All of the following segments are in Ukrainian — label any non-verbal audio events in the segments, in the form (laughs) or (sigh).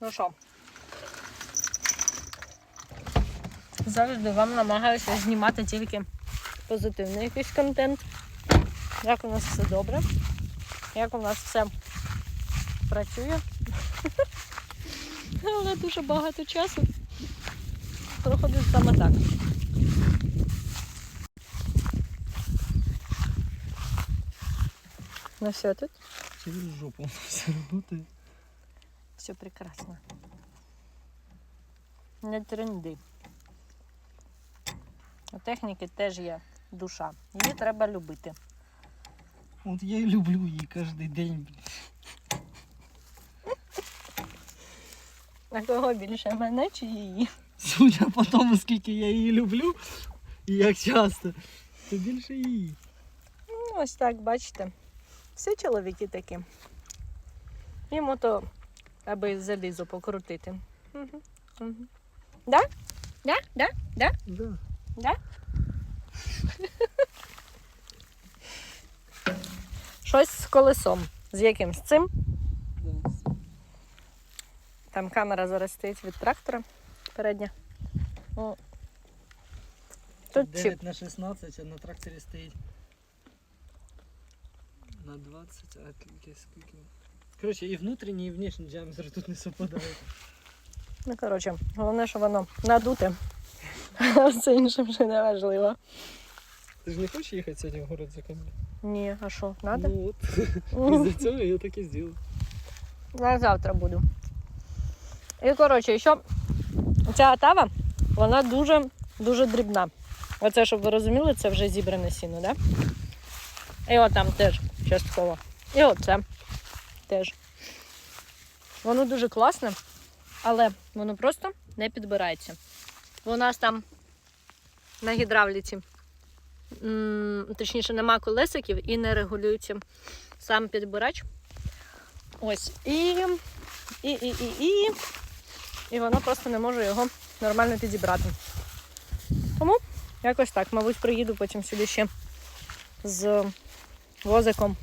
Ну що? Завжди вам намагаюся знімати тільки позитивний якийсь контент. Як у нас все добре, як у нас все працює. (laughs) Але дуже багато часу проходить саме так. Ну все тут? Через жопу (laughs) все работает. Все прекрасно. Не тренди. У техніки теж є душа. Її треба любити. Вот я и люблю її каждый день. А кого більше мене чи її? Судя по тому, скільки я її люблю і як часто, то більше її. Ну, ось так, бачите. Всі чоловіки такі. Йому то, аби залізо покрутити. Угу. Угу. Да? Да? Да? Да? Да. Да? Щось з колесом. З яким? З цим? Там камера зараз стоїть від трактора передня. О. Тут чіп. 9 на 16, а на тракторі стоїть на 20, а тільки скільки. Коротше, і внутрішній, і внешній діаметр тут не совпадають. Ну, коротше, головне, що воно надуте. А все інше вже не важливо. Ти ж не хочеш їхати сьогодні в город за камінь? Ні, а що, надо? Ну от, із-за цього я так і зробив. Я завтра буду. І коротше, що ця отава, вона дуже дуже дрібна. Оце, щоб ви розуміли, це вже зібране сіно, да? І от там теж частково. І оце теж. Воно дуже класне, але воно просто не підбирається. У нас там на гідравліці, точніше, нема колесиків і не регулюється сам підбирач. Ось. І, і, і, і, і, і воно просто не може його нормально підібрати. Тому якось так, мабуть, приїду потім сюди ще з возиком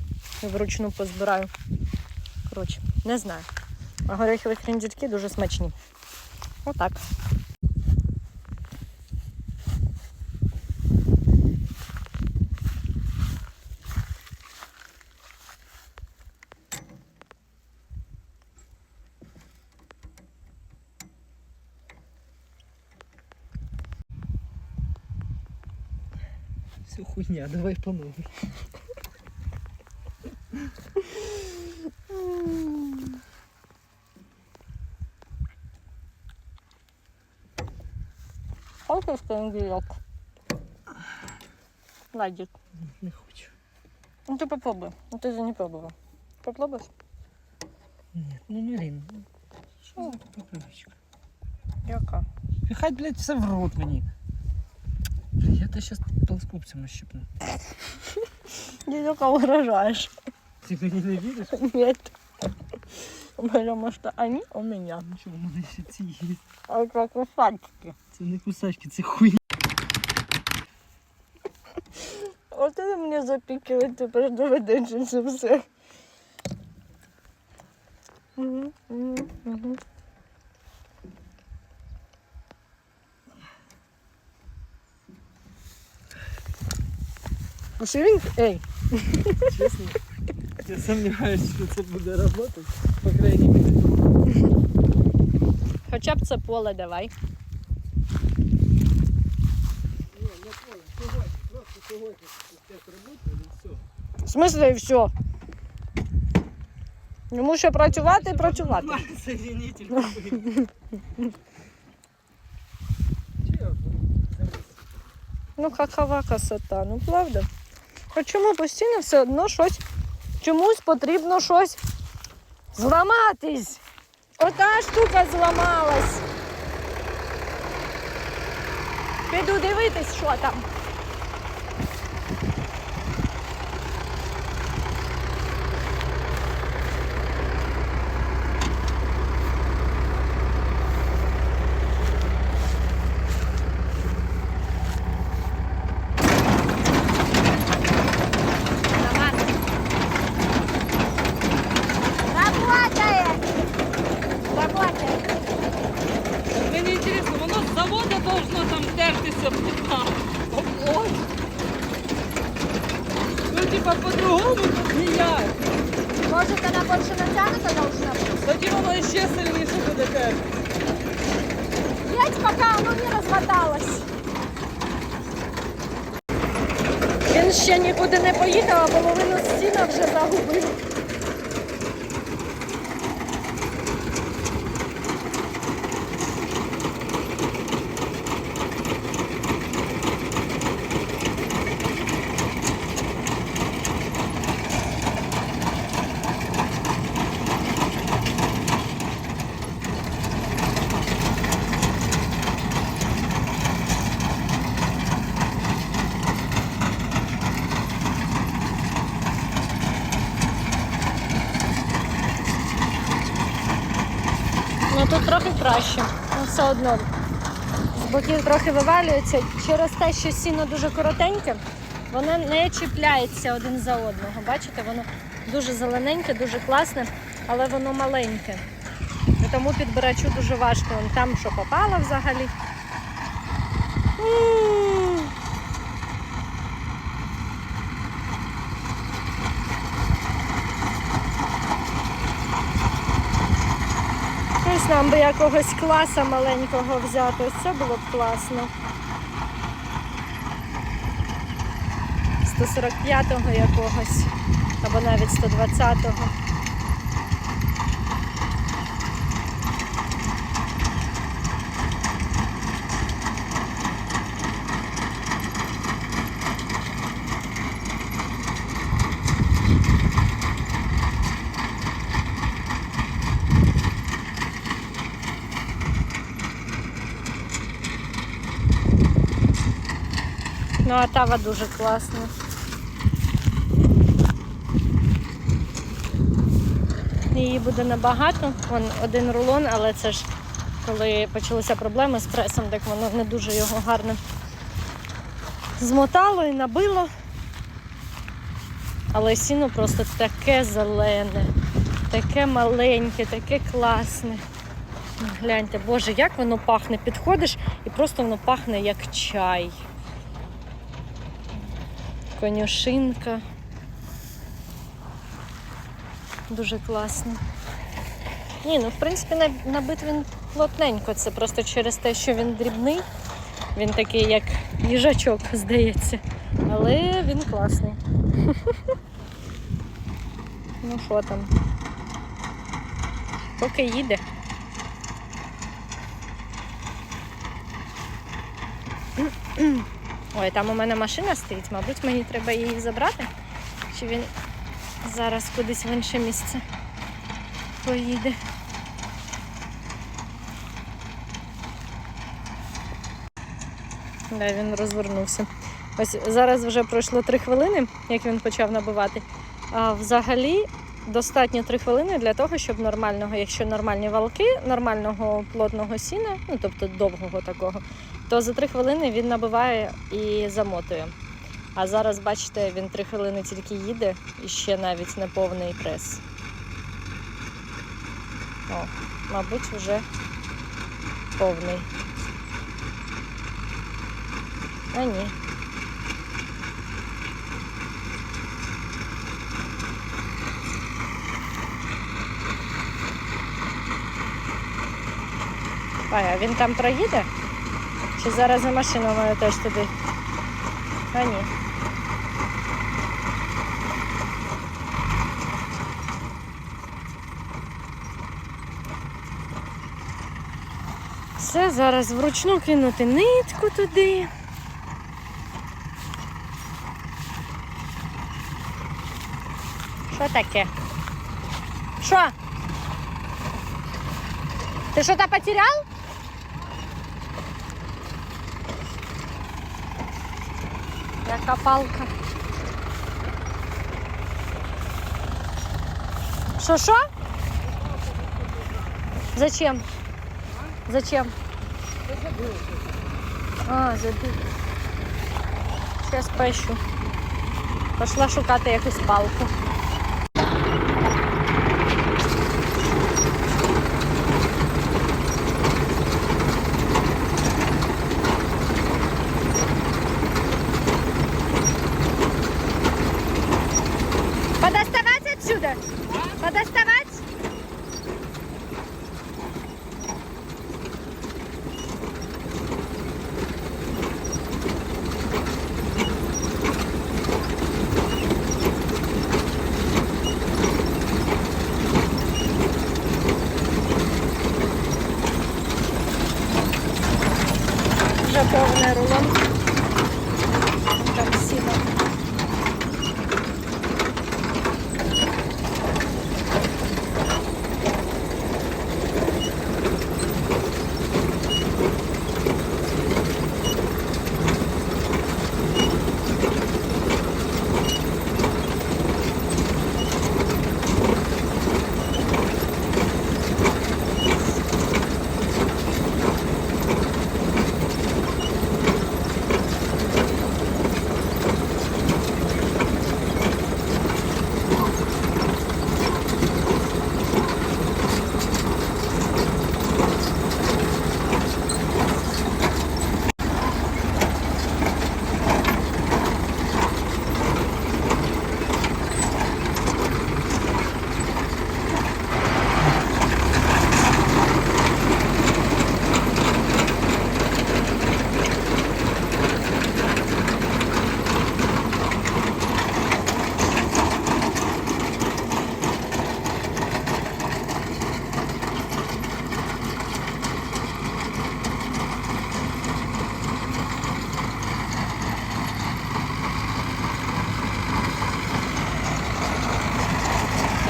і вручну позбираю. Коротше, не знаю. А горіхові хріндзюльки дуже смачні. Отак. Все хуйня, давай по. Хочеш кондильок? Ладик. Не хочу. Ну ти попробуй. Ну ти же не пробував. Попробуєш? Ні, ну Марин, що за така привичка? Яка? Хай, блядь, все в рот мені. Блядь, я тебе щас толскупцем щипну. (laughs) Ти тільки угрожаєш. Ти мені не віриш? Нет. Потому что они у меня. Нічого, мене ще ці є. А это кусачки. Це не кусачки, це хуйня. Вот это мне запикивает, тепер доведеться це все. Мгм. А що він? Ей, Чесно, я сумніваюся, що це буде працювати. По крайній мірі. хоча б це поле давай. Ні, не поле, сьогодні. Просто сьогодні як працює і все. В смислі і все. Йому ще працювати і працювати. Соединитель купив. Чи я заліз? Ну, какова красота, ну правда. А чому постійно все одно щось, чомусь потрібно щось зламатись? Ота штука зламалась. Піду дивитись, що там. Работает! Работает! Запитав. Ось. Ну, типа, по-другому тут ніяк. Может, она больше натянута должна быть? Тоді воно ще сильніше буде теж. Едь, пока оно не размоталось. Він ще нікуди не поїхав, а половину стіна вже загубив. Ну тут трохи краще. Ну, все одно. З боків трохи вивалюється. Через те, що сіно дуже коротеньке, воно не чіпляється один за одного. Бачите, воно дуже зелененьке, дуже класне, але воно маленьке. Тому підбирачу дуже важко. Там що попало взагалі. Ось нам би якогось класа маленького взяти. Ось це було б класно. 145-го якогось, або навіть 120-го. Ну, а тава дуже класна. Її буде набагато. Вон один рулон, але це ж коли почалися проблеми з пресом, так воно не дуже його гарно змотало і набило. Але сіно просто таке зелене, таке маленьке, таке класне. Гляньте, боже, як воно пахне. Підходиш і просто воно пахне як чай. Конюшинка. Дуже класно. Ні, ну в принципі набит він плотненько. Це просто через те, що він дрібний. Він такий, як їжачок, (laughs) здається. Але він класний. (laughs) Ну що там? Поки їде. (clears throat) Ой, там у мене машина стоїть, мабуть, мені треба її забрати. Чи він зараз кудись в інше місце поїде. Да, він розвернувся. Ось зараз вже пройшло три хвилини, як він почав набивати. А взагалі достатньо три хвилини для того, щоб нормального, якщо нормальні валки, нормального плотного сіна, ну тобто довгого такого, то за три хвилини він набиває і замотує. А зараз, бачите, він три хвилини тільки їде і ще навіть не повний прес. О, мабуть, вже повний. А ні. А він там проїде? Чи зараз за машину маю теж туди? А ні. Все, зараз вручну кинути нитку туди. Що таке? Що? Ти що-то потерял? Яка палка. Що, що? Зачем? Зачем? А, забив. Зараз поищу. Пошла шукати якусь палку. Повний рулон. Там сіно.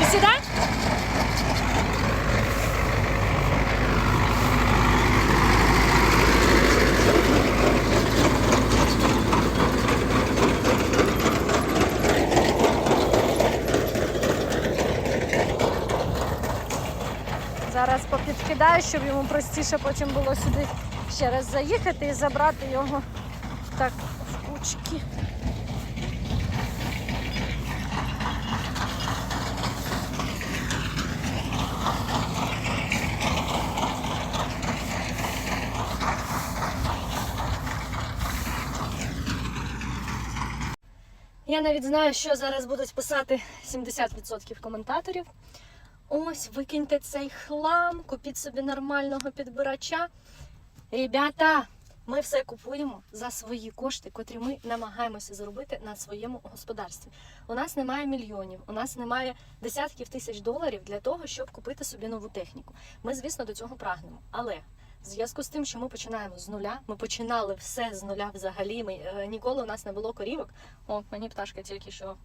І сідай? Зараз попідкидаю, щоб йому простіше потім було сюди ще раз заїхати і забрати його так в кучки. Я навіть знаю, що зараз будуть писати 70% коментаторів. Ось, викиньте цей хлам, купіть собі нормального підбирача. Ребята, ми все купуємо за свої кошти, котрі ми намагаємося заробити на своєму господарстві. У нас немає мільйонів, у нас немає десятків тисяч доларів для того, щоб купити собі нову техніку. Ми, звісно, до цього прагнемо. Але в зв'язку з тим, що ми починаємо з нуля, ми починали все з нуля взагалі. Ми е, ніколи у нас не було корівок. О, мені пташка тільки що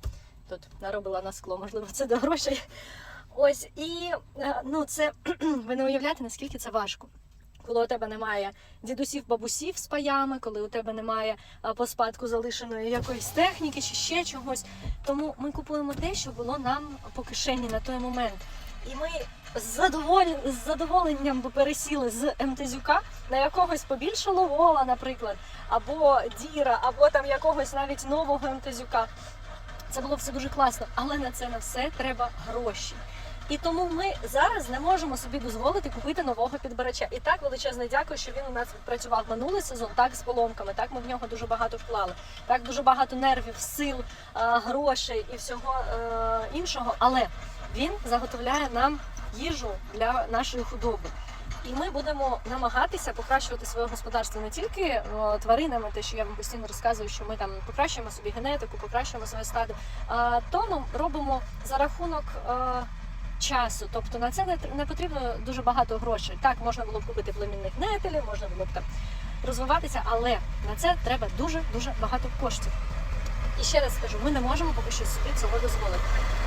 тут наробила на скло, можливо, це до грошей. Ось і е, ну це (clears throat) ви не уявляєте, наскільки це важко. Коли у тебе немає дідусів, бабусів з паями, коли у тебе немає е, по спадку залишеної якоїсь техніки чи ще чогось. Тому ми купуємо те, що було нам по кишені на той момент. І ми з, задоволен... з задоволенням пересіли з МТЗюка на якогось побільшого вола, наприклад, або діра, або там якогось навіть нового МТЗюка. Це було все дуже класно, але на це на все треба гроші. І тому ми зараз не можемо собі дозволити купити нового підбирача. І так величезне дякую, що він у нас відпрацював минулий сезон, так з поломками. Так ми в нього дуже багато вклали. Так дуже багато нервів, сил, е, грошей і всього е, іншого. Але він заготовляє нам їжу для нашої худоби. І ми будемо намагатися покращувати своє господарство не тільки е, тваринами, те, що я вам постійно розказую, що ми там покращуємо собі генетику, покращуємо своє стадо. А то ми робимо за рахунок. Часу, тобто на це не, не потрібно дуже багато грошей. Так, можна було б купити племінних нетелів, можна було б там розвиватися, але на це треба дуже дуже багато коштів. І ще раз скажу, ми не можемо поки що собі цього дозволити.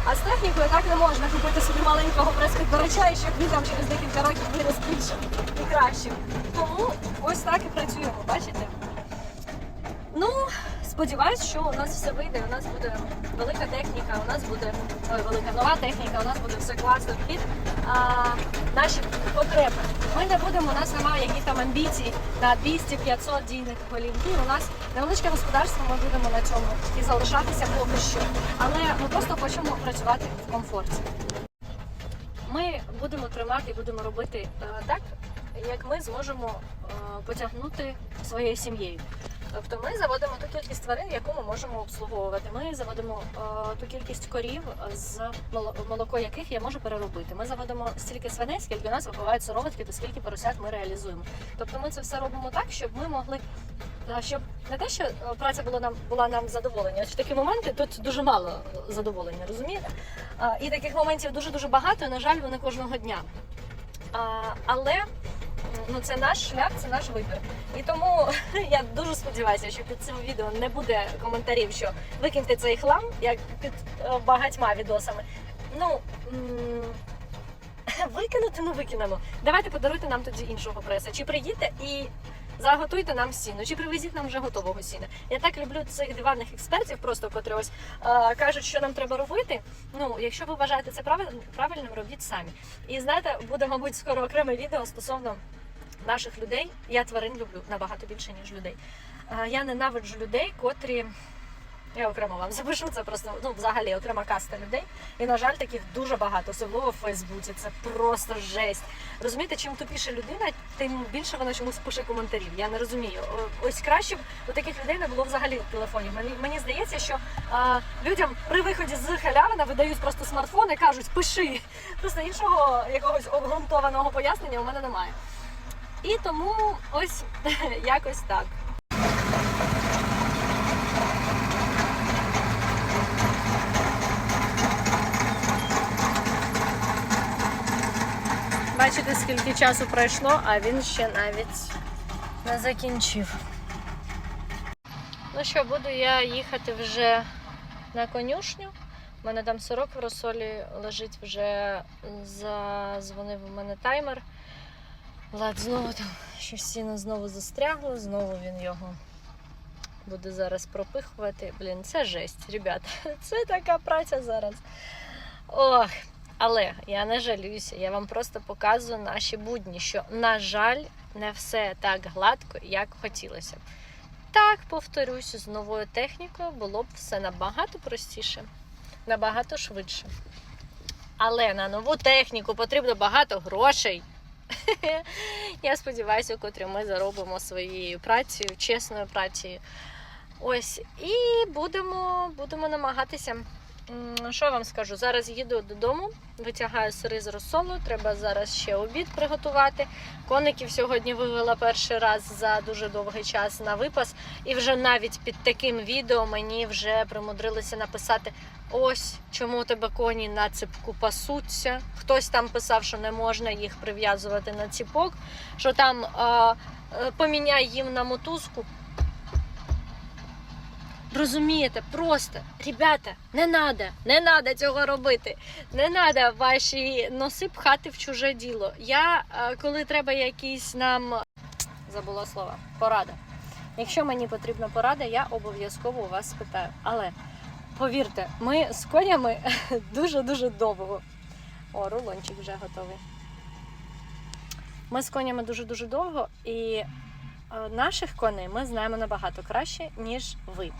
А з технікою так не можна купити собі маленького прес-підбирача, і щоб він там через декілька років вирос більше і краще. Тому ось так і працюємо, бачите? Ну, сподіваюсь, що у нас все вийде. У нас буде велика техніка, у нас буде ой, велика нова техніка, у нас буде все класно під а, наші потреби. Ми не будемо, у нас немає яких там амбіцій на 200-500 дійних голів. Ні, у нас невеличке господарство, ми будемо на цьому і залишатися поки що. Але ми просто хочемо працювати в комфорті. Ми будемо тримати і будемо робити е, так, як ми зможемо е, потягнути своєю сім'єю. Тобто ми заводимо ту кількість тварин, яку ми можемо обслуговувати. Ми заводимо е, ту кількість корів, з моло- молоко яких я можу переробити. Ми заводимо стільки свиней, скільки у нас випливають сироватки, то скільки поросят ми реалізуємо. Тобто ми це все робимо так, щоб ми могли. е, Щоб не те, що е, праця була нам була нам задоволення. В такі моменти тут дуже мало е, задоволення, розумієте? І таких моментів дуже дуже багато. На жаль, вони кожного дня. Але ну це наш шлях, це наш вибір. І тому (laughs) я дуже сподіваюся, що під цим відео не буде коментарів, що викиньте цей хлам, як під е, багатьма відосами. Ну (laughs) викинути, ну викинемо. Давайте подаруйте нам тоді іншого преса. Чи приїдьте і заготуйте нам сіно, чи привезіть нам вже готового сіна. Я так люблю цих диванних експертів, просто котрі ось е, кажуть, що нам треба робити. Ну, якщо ви вважаєте це правильним, правильним, робіть самі. І знаєте, буде, мабуть, скоро окреме відео стосовно наших людей. Я тварин люблю набагато більше, ніж людей. Е, Я ненавиджу людей, котрі. Я окремо вам запишу це просто ну взагалі окрема каста людей. І на жаль, таких дуже багато, особливо в Фейсбуці. Це просто жесть. Розумієте, чим тупіша людина, тим більше вона чомусь пише коментарів. Я не розумію. Ось краще б у таких людей не було взагалі телефонів. Мені мені здається, що а, людям при виході з халявина видають просто смартфон і кажуть, пиши. Просто іншого якогось обґрунтованого пояснення у мене немає. І тому ось (laughs) якось так. Бачите, скільки часу пройшло, а він ще навіть не закінчив. Ну що, буду я їхати вже на конюшню. У мене там сорок в розсолі лежить вже зазвонив у мене таймер. Влад знову там щось знову застрягло, знову він його буде зараз пропихувати. Блін, це жесть, ребята. (laughs) Це така праця зараз. Ох, але я не жалююся, я вам просто показую наші будні, що, на жаль, не все так гладко, як хотілося б. Так, повторюсь, з новою технікою було б все набагато простіше, набагато швидше. Але на нову техніку потрібно багато грошей. (laughs) Я сподіваюся, котрі ми заробимо своєю працею, чесною працею. Ось, і будемо, будемо намагатися. Що вам скажу? Зараз їду додому, витягаю сири з розсолу. Треба зараз ще обід приготувати. Коників сьогодні вивела перший раз за дуже довгий час на випас. І вже навіть під таким відео мені вже примудрилися написати: ось чому у тебе коні на ципку пасуться. Хтось там писав, що не можна їх прив'язувати на ціпок, що там е, поміняй їм на мотузку. Розумієте, просто, ребята, не надо, не надо цього робити. Не надо ваші носи пхати в чуже діло. Я, е, коли треба якісь нам забула слова, порада. Якщо мені потрібна порада, я обов'язково у вас спитаю. Але повірте, ми з конями (laughs) дуже-дуже довго. О, рулончик вже готовий. Ми з конями дуже-дуже довго, і е, наших коней ми знаємо набагато краще, ніж ви.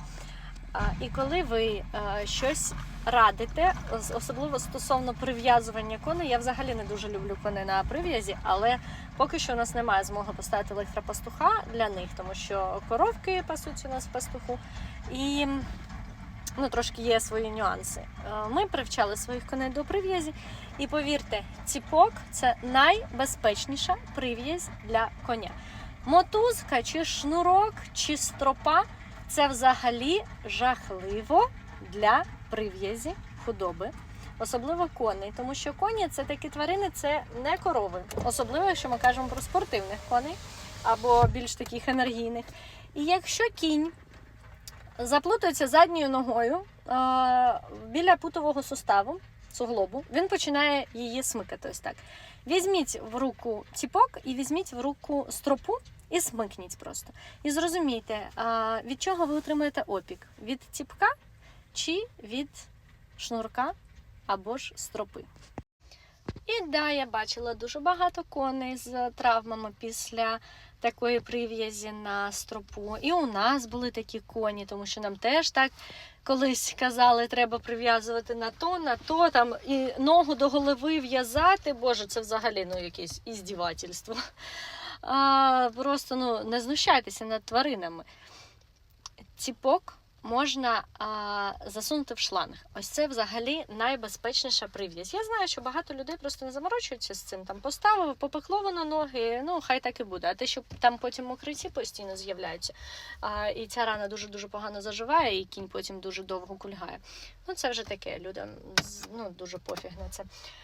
І коли ви е, щось радите, особливо стосовно прив'язування коней, я взагалі не дуже люблю коней на прив'язі, але поки що у нас немає змоги поставити електропастуха для них, тому що коровки пасуться у нас в пастуху, і ну, трошки є свої нюанси. Е, Ми привчали своїх коней до прив'язі, і повірте, ціпок це найбезпечніша прив'язь для коня. Мотузка, чи шнурок, чи стропа це взагалі жахливо для прив'язі худоби, особливо коней, тому що коні це такі тварини, це не корови, особливо якщо ми кажемо про спортивних коней або більш таких енергійних. І якщо кінь заплутається задньою ногою біля путового суставу, суглобу, він починає її смикати ось так. Візьміть в руку ціпок і візьміть в руку стропу і смикніть просто. І зрозумійте, від чого ви отримаєте опік: від ціпка чи від шнурка або ж стропи. І да, я бачила дуже багато коней з травмами після такої прив'язі на стропу. І у нас були такі коні, тому що нам теж так колись казали, треба прив'язувати на то, на то, там і ногу до голови в'язати. Боже, це взагалі ну, якесь іздівательство. А, просто ну, не знущайтеся над тваринами. Ціпок можна а, засунути в шланг. Ось це взагалі найбезпечніша прив'язь. Я знаю, що багато людей просто не заморочуються з цим. Там поставив, попекло воно ноги, ну хай так і буде. А те, що там потім мокриці постійно з'являються, і ця рана дуже дуже погано заживає, і кінь потім дуже довго кульгає. Ну це вже таке, людям ну, дуже пофіг на це.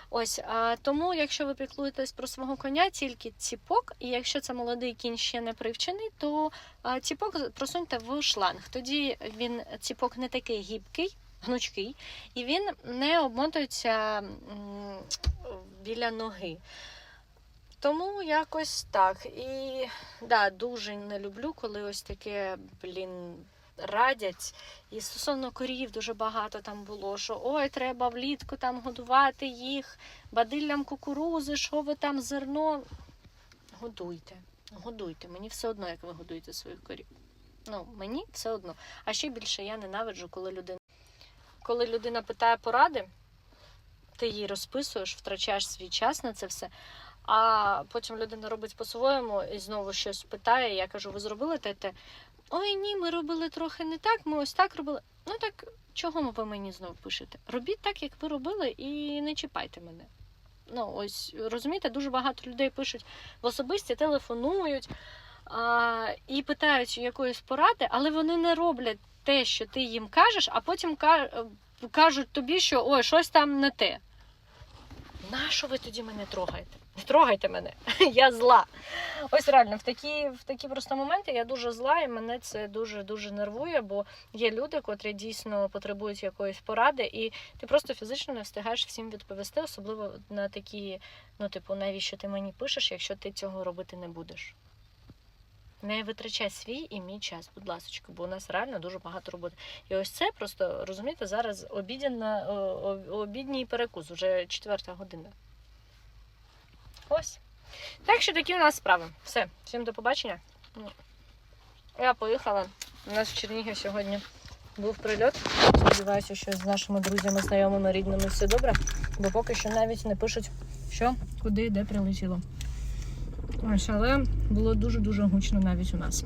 Ось а, тому, якщо ви піклуєтесь про свого коня, тільки ціпок, і якщо це молодий кінь ще не привчений, то а, ціпок просуньте в шланг. Тоді він ціпок не такий гібкий, гнучкий, і він не обмотується біля ноги. Тому якось так. І да, дуже не люблю, коли ось таке, блін, радять. І стосовно корів дуже багато там було, що ой, треба влітку там годувати їх, бадиллям кукурузи, що ви там зерно. Годуйте, годуйте. Мені все одно, як ви годуєте своїх корів. Ну, мені все одно. А ще більше я ненавиджу, коли людина, коли людина питає поради, ти їй розписуєш, втрачаєш свій час на це все. А потім людина робить по-своєму і знову щось питає. Я кажу, ви зробили те те? Ой, ні, ми робили трохи не так, ми ось так робили. Ну так чого ви мені знову пишете? Робіть так, як ви робили, і не чіпайте мене. Ну, ось розумієте, дуже багато людей пишуть в особисті, телефонують а, і питають якоїсь поради, але вони не роблять те, що ти їм кажеш, а потім кажуть тобі, що ой, щось там не те. Нащо ви тоді мене трогаєте? Не (laughs) трогайте мене, (laughs) я зла. Ось реально, в такі, в такі просто моменти я дуже зла, і мене це дуже дуже нервує, бо є люди, котрі дійсно потребують якоїсь поради, і ти просто фізично не встигаєш всім відповісти, особливо на такі, ну, типу, навіщо ти мені пишеш, якщо ти цього робити не будеш. Не витрачай свій і мій час, будь ласка, бо у нас реально дуже багато роботи. І ось це просто розумієте, зараз обідня, обідній перекус, вже четверта година. Ось. Так що такі у нас справи. Все, всім до побачення. Я поїхала. У нас в Чернігів сьогодні був прильот. Сподіваюся, що з нашими друзями, знайомими, рідними все добре, бо поки що навіть не пишуть, що, куди, де прилетіло. Ось, але було дуже-дуже гучно навіть у нас.